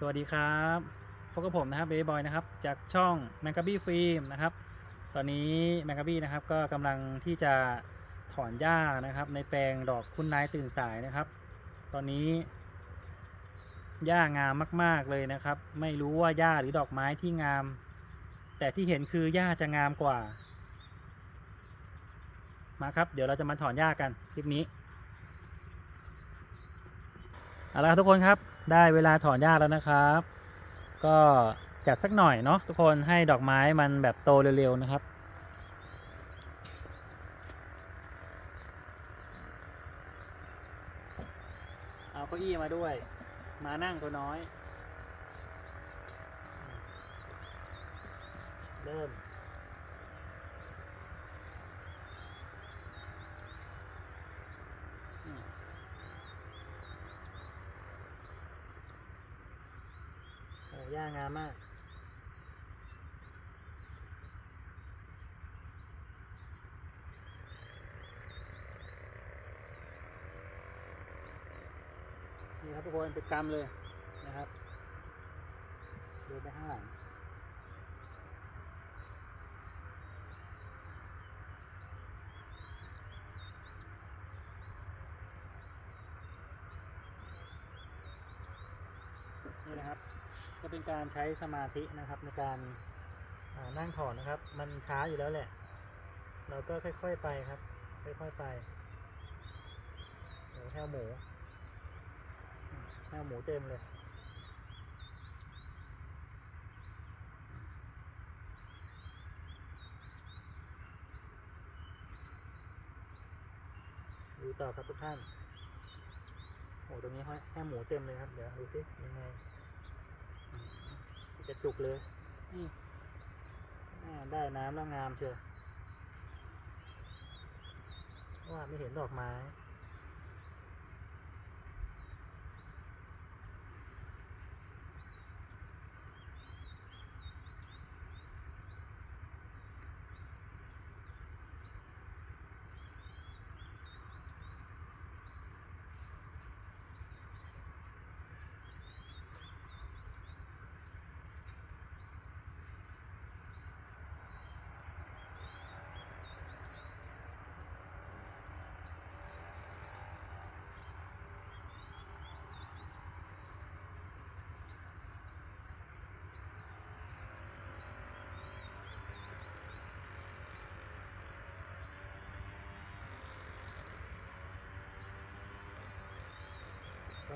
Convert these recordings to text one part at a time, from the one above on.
สวัสดีครับพบกับผมนะครับเบย์บอยนะครับจากช่องแมงกาบี้ฟิล์มนะครับ ตอนนี้แมงกาบี้นะครับก็กำลังที่จะถอนหญ้านะครับ ในแปลงดอกคุณนายตื่นสายนะครับ ตอนนี้หญ้างามมาก ๆเลยนะครับ ไม่รู้ว่าหญ้าหรือดอกไม้ที่งาม แต่ที่เห็นคือหญ้าจะงามกว่า มาครับ เดี๋ยวเราจะมาถอนหญ้ากันคลิปนี้เอาละครับทุกคนครับ ได้เวลาถอนหญ้าแล้วนะครับ ก็จัดสักหน่อยเนาะทุกคนให้ดอกไม้มันแบบโตเร็วๆนะครับ เอาเก้าอี้มาด้วย มานั่งตัวน้อย เริ่ม อืม โอ้ย่ามมาก นี่ครับทุกคนเป็นกรรมเลยนะครับเดินไปข้างหลังนี่นะครับ ก็เป็นการใช้สมาธินะครับในการนั่งถอนนะครับ มันช้าอยู่แล้วแหละ เราก็ค่อยๆไปครับ ค่อยๆไปโอ้แถวหมูอืมแถวหมูเต็มเลยดูต่อครับทุกท่านโอ้ตรงนี้ห้อยแค่หมูเต็มเลยครับ เดี๋ยวดูสิยังไง จะจุกเลยนี่อ่าได้น้ำแล้วงามเชียวว่าไม่เห็นดอกไม้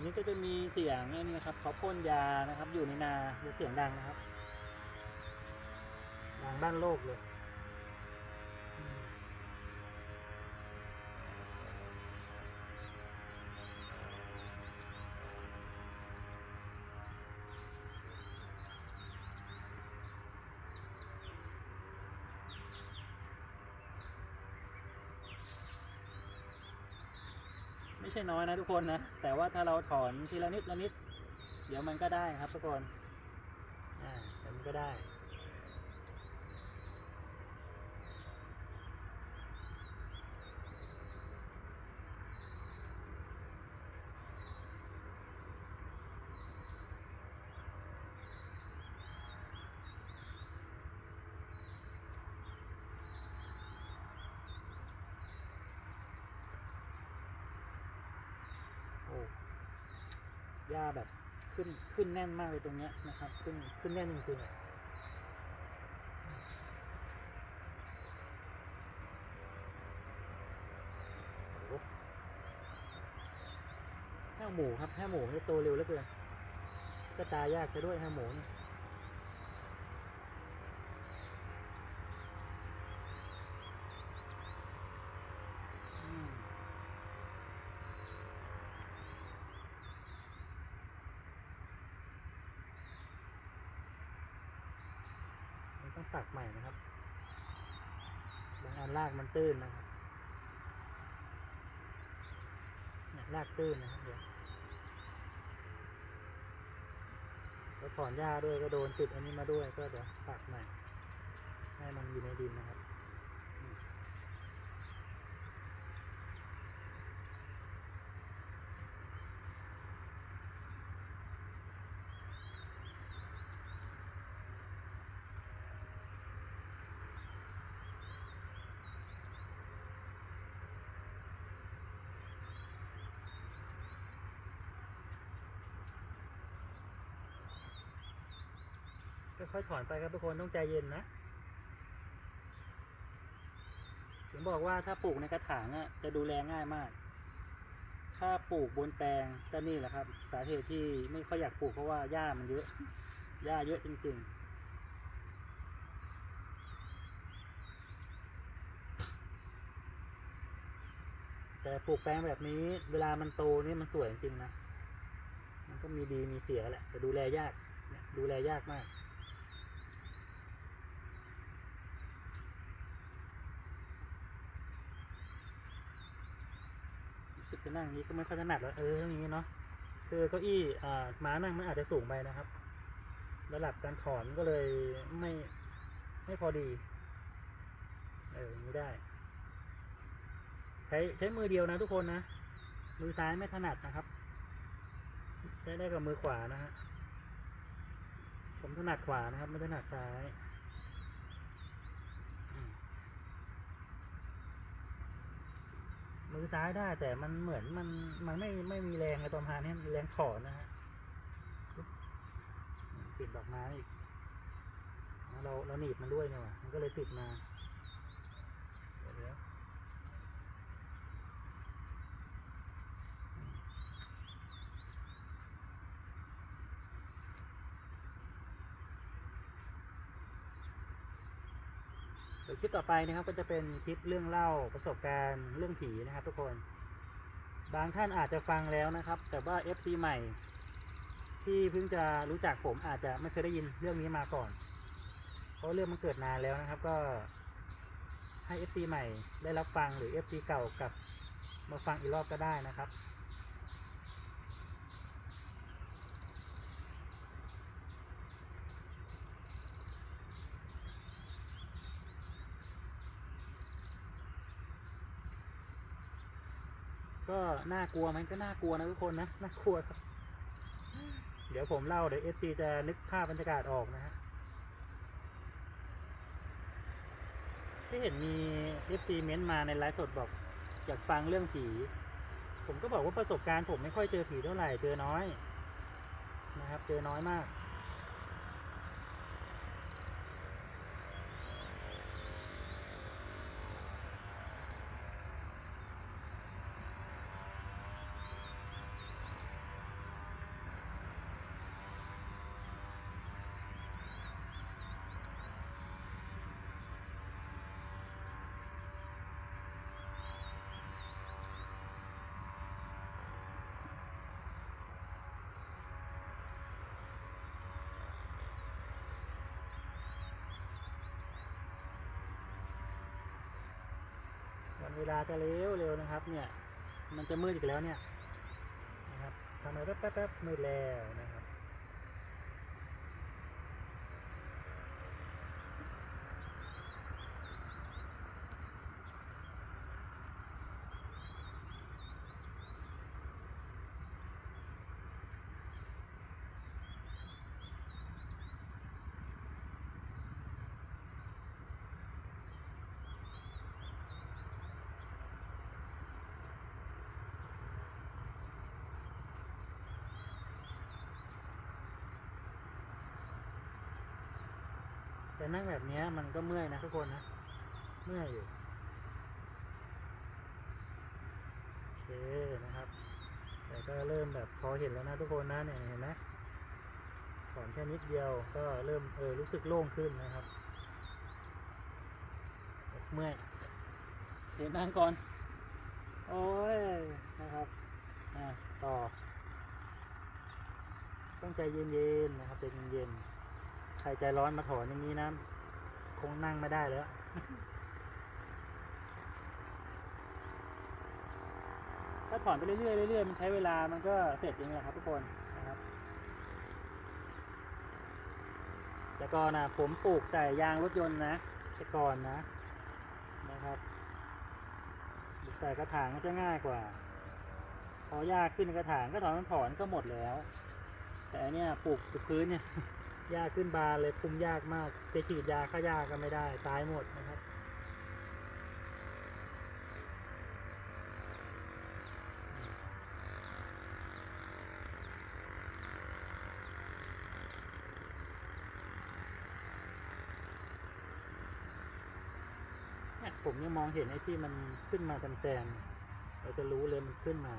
นนี้ก็จะมีเสียงนี่นะครับเขาพ่นยานะครับ อยู่ในนาเดี๋ยวเสียงดังนะครับดังบ้านโลกเลย ไม่ใช่น้อยนะทุกคนนะ แต่ว่าถ้าเราถอนทีละนิดละนิด เดี๋ยวมันก็ได้ครับทุกคน อ่าเดี๋ยวมันก็ได้ โอ้ หญ้าแบบขึ้นขึ้นแน่นมากเลยตรงเนี้ยนะครับ ขึ้นขึ้นแน่นจริงๆหแห้วหมูครับแห้วหมูมันจะโตเร็วเหลือเกินก็ตายยากซะด้วยแห้วหมูนี่อืม มันต้องตักใหม่นะครับ บางอันรากมัน ตื้นนะครับยรากตื้นนะครับเดี๋ยวแล้วถอนหญ้าด้วยก็โดนติดอันนี้มาด้วยก็เดี๋ยวปักใหม่ให้มันอยู่ในดินนะครับอืม ค่อยๆถอนไปครับทุกคนต้องใจเย็นนะถึงบอกว่าถ้าปลูกในกระถางอะจะดูแลง่ายมาก ถ้าปลูกบนแปลงก็นี่แหละครับ สาเหตุที่ไม่ค่อยอยากปลูกเพราะว่าหญ้ามันเยอะหญ้าเยอะจริงๆแต่ปลูกแปลงแบบนี้ เวลามันโตนี่มันสวยจริงนะ มันก็มีดีมีเสียแหละ แต่ดูแลยาก ดูแลยากมาก รู้สึก จะนั่งนี้ก็ไม่ค่อยถนัดแล้วเอออย่างนี้เนาะคือเก้าอี้อ่าม้านั่งมันอาจจะสูงไปนะครับ ระดับการถอนก็เลยไม่ไม่พอดี เอออย่ได้ ใช้ใช้มือเดียวนะทุกคนนะ มือซ้ายไม่ถนัดนะครับใช้ได้กับมือขวานะฮะผมถนัดขวานะครับ ไม่ถนัดซ้ายอืม มือซ้ายได้ แต่มันเหมือนมันมันไม่ไม่มีแรงในตอนพานนี่มีแรงถอนนะฮะติดดอกไม้อีกเราเราหนีบมันด้วยเนี่ยว่ะมันก็เลยติดมาเดี๋ยวเดี๋ยว เดี๋ยว คลิปต่อไปนะครับก็จะเป็นคลิปเรื่องเล่าประสบการณ์เรื่องผีนะครับ ทุกคน บางท่านอาจจะฟังแล้วนะครับ แต่ว่า FC ใหม่ ที่เพิ่งจะรู้จักผมอาจจะไม่เคยได้ยินเรื่องนี้มาก่อน เพราะเรื่องมันเกิดนานแล้วนะครับ ก็ให้ FC ใหม่ได้รับฟังหรือ FC เก่ากับมาฟังอีกรอบก็ได้นะครับ ก็น่ากลัวไหมก็น่ากลัวนะทุกคนนะน่ากลัวครับ เดี๋ยวผมเล่าเดี๋ยว FC จะนึกภาพบรรยากาศออกนะฮะที่เห็นมี FC เม้นต์มาในไลฟ์สดบอกอยากฟังเรื่องผี ผมก็บอกว่าประสบการณ์ผมไม่ค่อยเจอผีเท่าไหร่เจอน้อยนะครับ เจอน้อยมาก เวลาจะเร็วเร็วนะครับเนี่ยมันจะมืดอีกแล้วเนี่ยนะครับทำไมแป๊บแป๊บแป๊บมืดแล้วนะครับ แต่นั่งแบบนี้มันก็เมื่อยนะทุกคนนะ เมื่อยอยู่โอเคนะครับ แต่ก็เริ่มแบบพอเห็นแล้วนะทุกคนนะเนี่ยเห็นไหมถอนแค่นิดเดียวก็เริ่มเออรู้สึกโล่งขึ้นนะครับ เมื่อยเสียนั่งก่อน โอ้ยนะครับอะต่อ ต้องใจเย็นๆนะครับใจเย็นๆ ใครใจร้อนมาถอนอย่างนี้นะ คงนั่งไม่ได้แล้วถ้าถอนไปเรื่อยๆเรื่อยๆมันใช้เวลามันก็เสร็จเองแหละครับทุกคนนะครับ แต่ก่อนนะผมปลูกใส่ยางรถยนต์นะแต่ก่อนนะนะครับปลูกใส่กระถางก็จะง่ายกว่า พอยากขึ้นกระถางก็ถอนถอนก็หมดแล้ว แต่เนี่ยปลูกพื้นเนี่ย ยญ้าขึ้นบาเลยคุมยากมาก จะฉีดยาฆ่ายาก็ไม่ได้ ตายหมดนะครับผมยังมองเห็นไอ้ที่มันขึ้นมาแซมๆเราจะรู้เลยมันขึ้นมา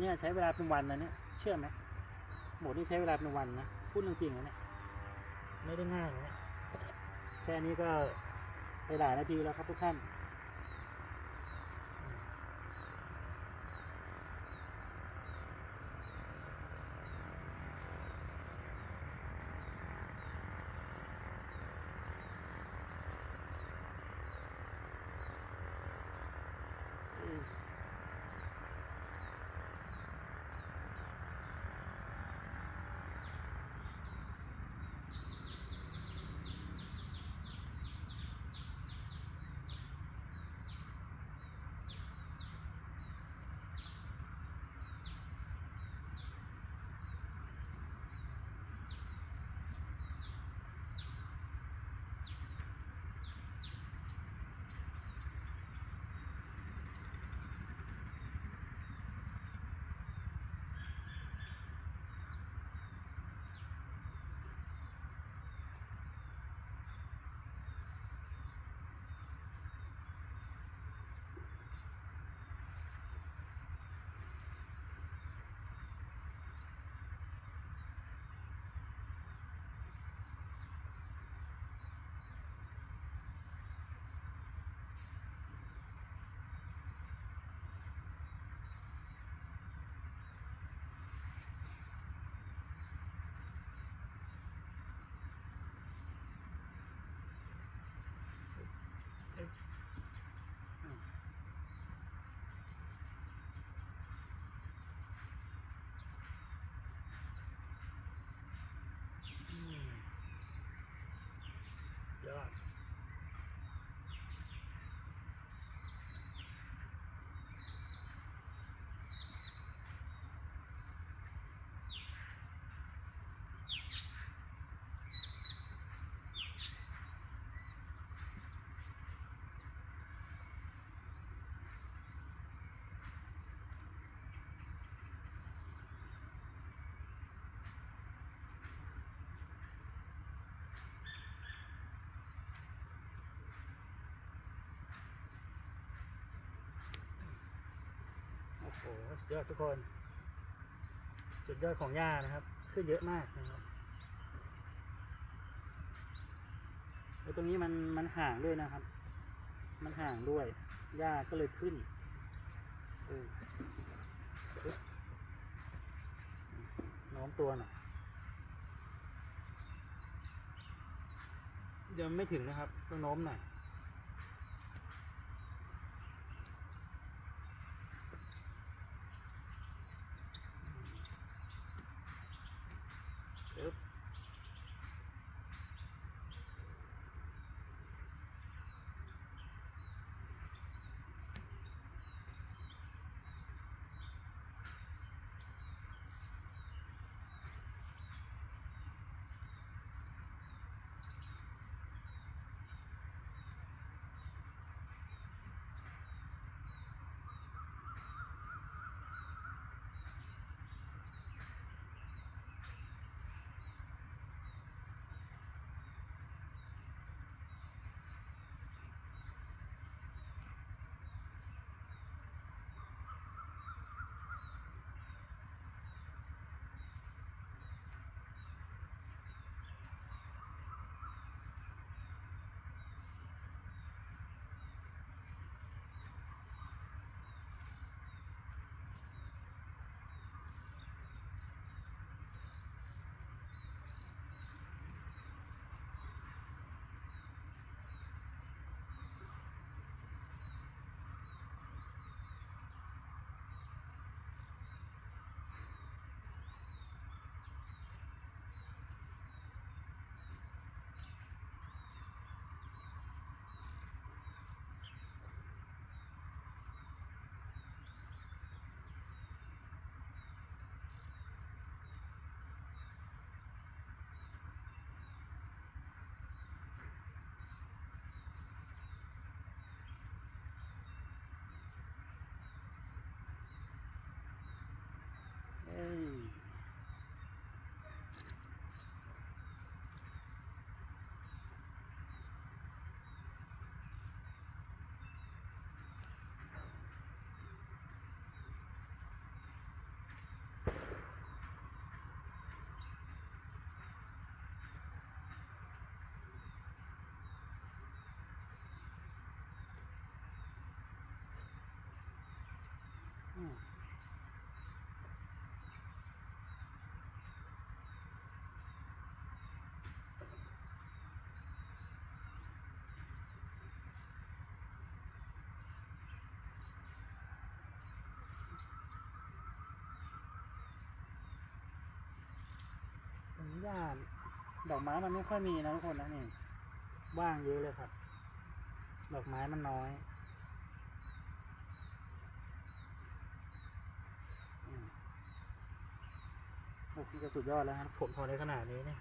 เนี่ยใช้เวลาเป็นวันนะเนี่ยเชื่อไหมหมดนี่ใช้เวลาเป็นวันนะพูดเรื่องจริงนะเนี่ยไม่ได้ง่ายเลยแค่นี้ก็ไปหลายนาทีแล้วครับทุกท่าน สุดยอดทุกคน สุดยอดของหญ้านะครับ ขึ้นเยอะมากนะครับแล้วตรงนี้มันมันห่างด้วยนะครับ มันห่างด้วยหญ้าก็เลยขึ้นเออปึ๊บโน้มตัวหน่อยเดี๋ยวไม่ถึงนะครับต้องโน้มหน่อย ดอกไม้มันไม่ค่อยมีนะทุกคนนะนี่ว่างเยอะเลยครับ ดอกไม้มันน้อยอโอ้นี่ก็สุดยอดแล้วครับผมถอนได้ขนาดนี้เนี่ย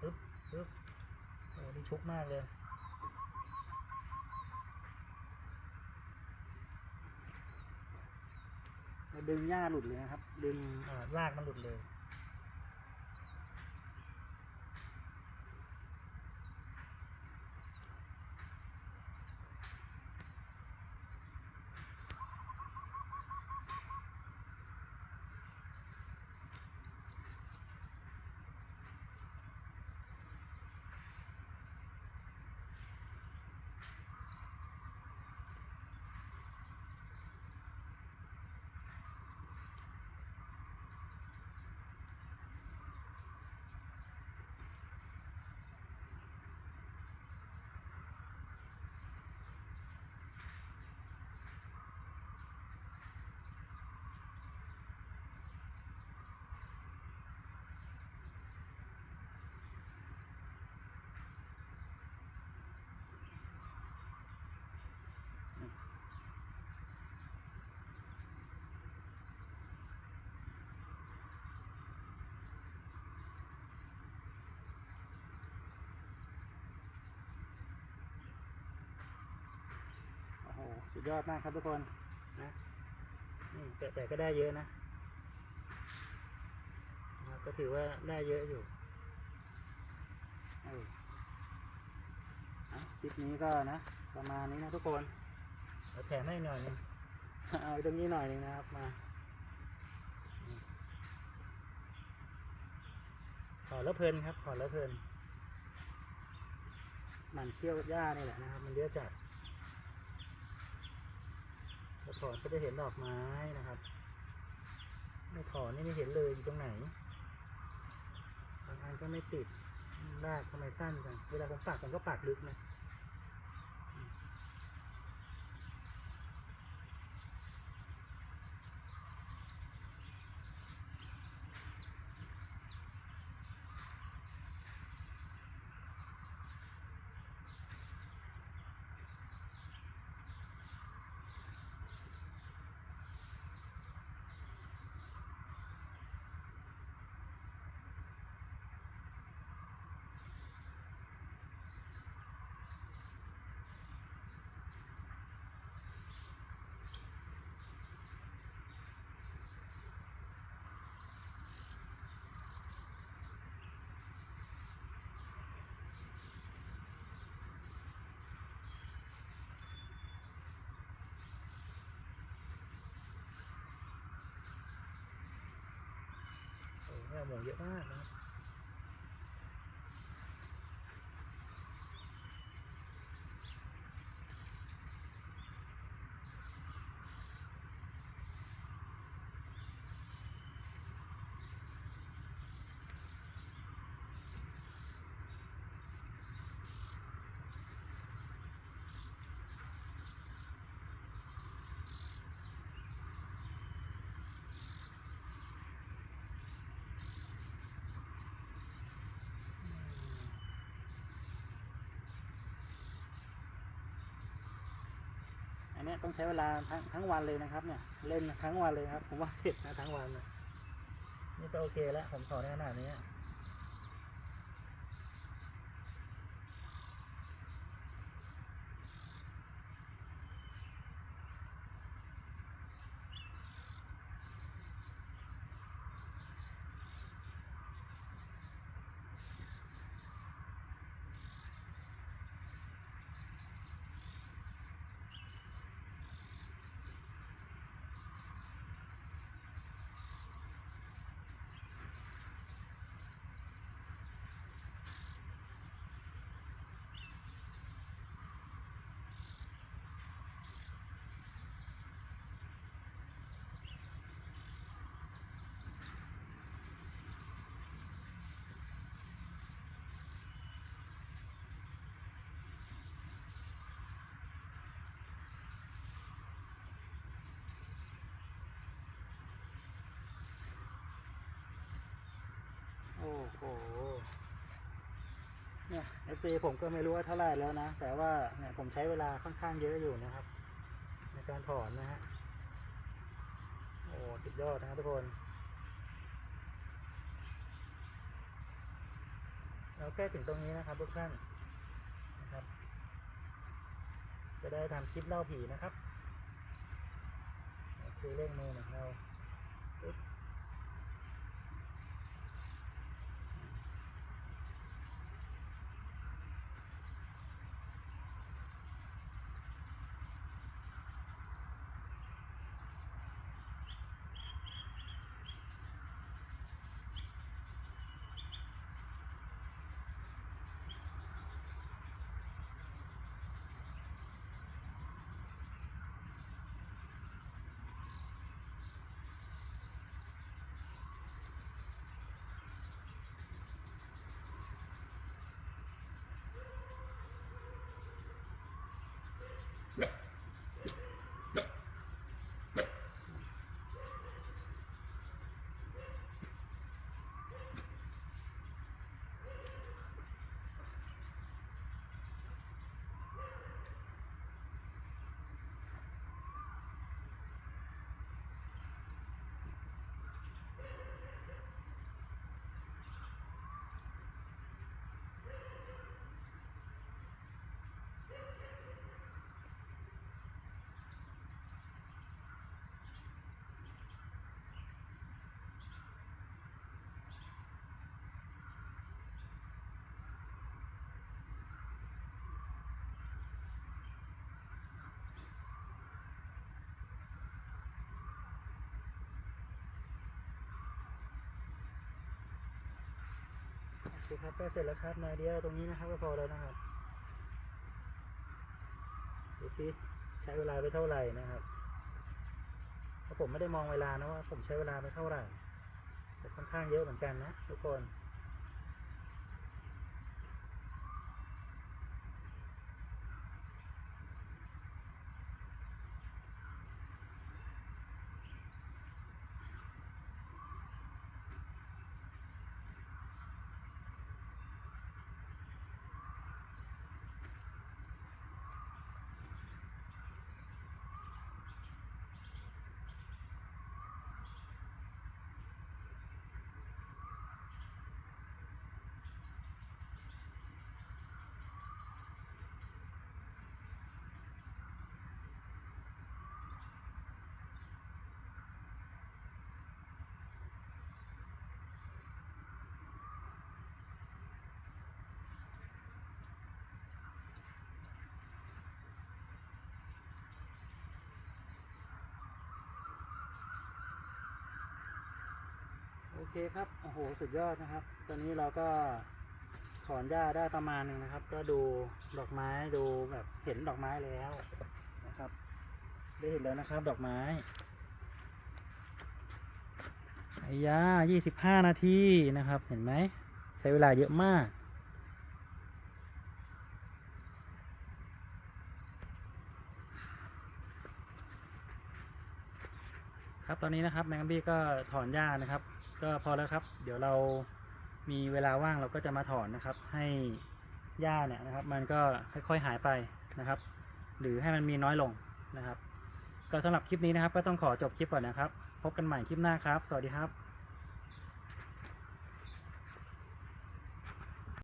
ปึ๊บปึ๊บโอ้นี่ชุกมากเลยดึงหญ้าหลุดเลยนะครับ ดึงเอ่อรากมันหลุดเลย ดยอดมากครับทุกคนนะนี่แต่แต่ก็ได้เยอะนะนะครับก็ถือว่าได้เยอะอยู่เอออะคลิปนี้ก็นะ ประมาณนี้นะทุกคนเดี๋ยวแถมให้หน่อยหนึงเอาไว้ตรงนี้หน่อยหนึงนะครับมานี่ถอนแล้วเพลินครับถอนแล้วเพลินหมันเคี่ยวหญ้านี่แหละนะครับ มันเยอะจัด ถอนก็จะเห็นดอกไม้นะครับ ไม่ถอนนี่ไม่เห็นเลยอยู่ตรงไหนบางอันก็ไม่ติดรากทำไมสั้นจังเวลาผมปักผมก็ปักลึกนะ หมูเยอะมากนะครับ อั นเนี้ยต้องใช้เวลาทั้งทั้งวันเลยนะครับเนี่ยเล่นทั้งวันเลยครับ ผมว่าเสร็จนะทั้งวันนะนี่ก็โอเคแล้วผมสอนขนาดนี้ FC ผมก็ไม่รู้ว่าเท่าไรแล้วนะ แต่ว่าเนี่ยผมใช้เวลาค่อนข้างเยอะอยู่นะครับ ในการถอนนะฮะ โอ้สุดยอดนะครับทุกคน เราแค่ถึงตรงนี้นะครับทุกท่านนะครับ จะได้ทำคลิปเล่าผีนะครับคือเร่งมือหน่อยเราปึ๊บโอเครับก็เสร็จแล้วครับนาเดียวตรงนี้นะครับก็พอแล้วนะครับดูสิใช้เวลาไปเท่าไหร่นะครับเพราะผมไม่ได้มองเวลานะว่าผมใช้เวลาไปเท่าไหร่แต่ค่อนข้างเยอะเหมือนกันนะทุกคน เคครับ โอ้โห สุดยอดนะครับ ตอนนี้เราก็ถอนหญ้าได้ประมาณหนึ่งนะครับ ก็ดูดอกไม้ดูแบบเห็นดอกไม้แล้วนะครับ ได้เห็นแล้วนะครับ ดอกไม้ไอ้ยายี่สิบห้านาทีนะครับ เห็นไหม ใช้เวลาเยอะมาก ครับ ตอนนี้นะครับแมงบี้ก็ถอนหญ้านะครับ ก็พอแล้วครับ เดี๋ยวเรามีเวลาว่างเราก็จะมาถอนนะครับ ให้หญ้าเนี่ยนะครับ มันก็ค่อยๆหายไปนะครับ หรือให้มันมีน้อยลงนะครับ ก็สำหรับคลิปนี้นะครับ ก็ต้องขอจบคลิปก่อนนะครับ พบกันใหม่คลิปหน้าครับ สวัสดีครับ